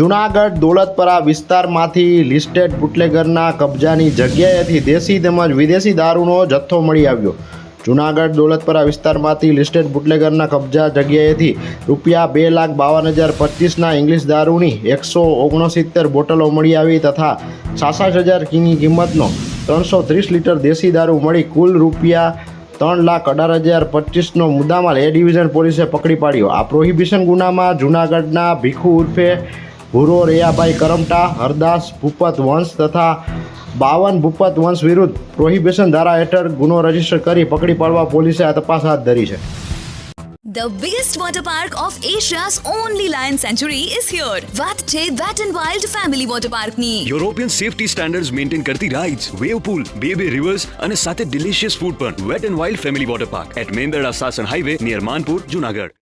જુનાગઢ દોલતપરા વિસ્તારમાંથી લિસ્ટેડ બુટલેગરના કબજાની જગ્યાએથી દેશી તેમજ વિદેશી દારૂનો જથ્થો મળી આવ્યો. જુનાગઢ દોલતપરા વિસ્તારમાંથી લિસ્ટેડ બુટલેગરના કબજા જગ્યાએથી રૂપિયા બે લાખ બાવન હજાર પચીસના ઇંગ્લિશ દારૂની એકસો ઓગણસિત્તેર બોટલો મળી આવી તથા સાસઠ હજાર કિની કિંમતનો ત્રણસો ત્રીસ લીટર દેશી દારૂ મળી કુલ રૂપિયા ત્રણ લાખ અઢાર હજાર પચીસનો મુદ્દામાલ એ ડિવિઝન પોલીસે પકડી પાડ્યો. આ પ્રોહિબિશન ગુનામાં જૂનાગઢના ભીખુ ઉર્ફે ભૂરો રેયાભાઈ કરમટા હરદાસ ભૂપત વંશ તથા બાવન ભૂપત વંશ વિરુદ્ધ પ્રોહિબિશન ધારા હેઠળ ગુનો રજિસ્ટર કરી પકડી પાડવા પોલીસે આ તપાસ હાથ ધરી છે The biggest water park of Asia's only lion sanctuary is here. વાત છે Wet and Wild Family Water Park ની. યુરોપિયન સેફટી સ્ટાન્ડર્ડ્સ મેન્ટેન કરતી rides, wave pool, બે બે રિવર્સ અને સાથે ડિલિશિયસ ફૂડ પણ wet and Wild family Water Park at Mendarda Sasan highway near Manpur Junagadh